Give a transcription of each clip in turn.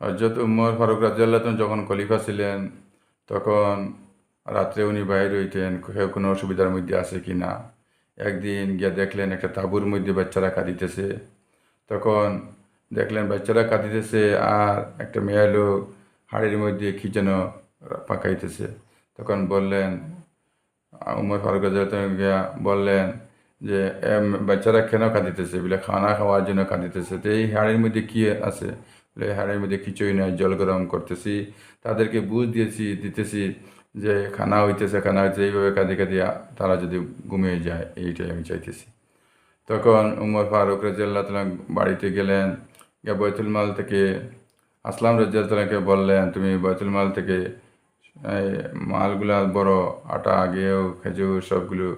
হজরত উমর ফারুক রাজিয়াল্লাহ যখন খলিফা ছিলেন, তখন রাত্রে উনি বাইরে হইতেন, কেউ কোনো অসুবিধার মধ্যে আছে কি না একদিন গিয়ে দেখলেন একটা তাঁবুর মধ্যে বাচ্চারা কাঁদিতেছে। তখন দেখলেন বাচ্চারা কাঁদিতেছে আর একটা মেয়ে লোক হাড়ির মধ্যে কি যেন পাকাইতেছে। তখন বললেন, উমর ফারুক গিয়া বললেন যে বাচ্চারা কেন কাঁদিতেছে? বলে খানা খাওয়ার জন্য কাঁদিতেছে। তো এই হাড়ির মধ্যে কি আছে? বলে "এই হাড়ির মধ্যে কিছুই নাই, জল গরম করতেছি। তাদেরকে বুঝ দিয়েছি, দিতেছি যে খানা হইতেছে খানা হইতেছে, এইভাবে কাঁদে কাঁদে তারা যদি ঘুমিয়ে যায়, এইটাই আমি চাইতেছি। তখন উমর ফারুক রাজিয়াল্লাহ তালা বাড়িতে গেলেন, গিয়ে বৈতুল মাল থেকে আসলাম রাজিয়াল্লাহকে বললেন, তুমি বৈতুল মাল থেকে মালগুলা বড়, আটা গেও খেজুর সবগুলো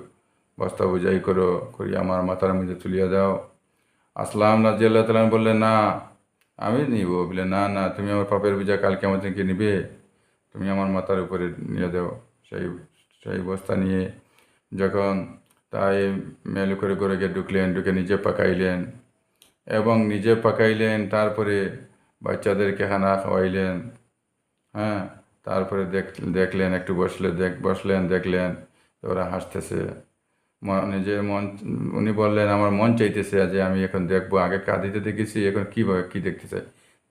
বস্তা বোঝাই করো করি আমার মাথার মধ্যে তুলিয়া দাও। আসলাম রাজিয়াল্লাহ তালাম বললেন, না আমি নিব, বলে, না না, তুমি আমার পাপের বোঝা কালকে আমার থেকে নিবে। তুমি আমার মাথার উপরে নিয়ে দাও সেই সেই বস্তা নিয়ে যখন তাই মেল করে করে গিয়ে ঢুকলেন, ঢুকে নিজে পাকাইলেন এবং নিজে পাকাইলেন, তারপরে বাচ্চাদেরকে খানা খাওয়াইলেন। হ্যাঁ তারপরে দেখ, দেখলেন, একটু বসলে, দেখ, বসলেন, দেখলেন ওরা হাসতেছে। ম- নিজের মন, উনি বললেন, আমার মন চাইতেছে যে আমি এখন দেখব, আগে কাঁদিতে দেখেছি, এখন কীভাবে কী দেখতে চাই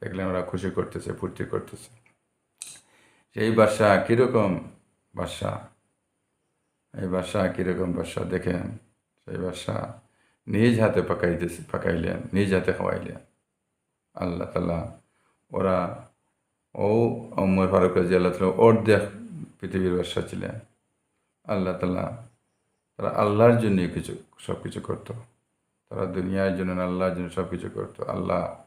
দেখলেন ওরা খুশি করতেছে, ফুর্তি করতেছে। সেই বাসা কীরকম বাসা এই বাসা কীরকম বাসা দেখেন, সেই বাসা নিজ হাতে পাকাইতেছে, পাকাইলেন, নিজ হাতে খাওয়াইলেন। আল্লাহ তালা ওরা, ও উম্মর ফারুক রাজি আল্লাহ তালা অর্ধেক পৃথিবীর বাসা ছিলেন। আল্লাহ তালা তারা আল্লাহর জন্য কিছু সব কিছু করতো। তারা দুনিয়ার জন্য আল্লাহর জন্য সব কিছু করতো। আল্লাহ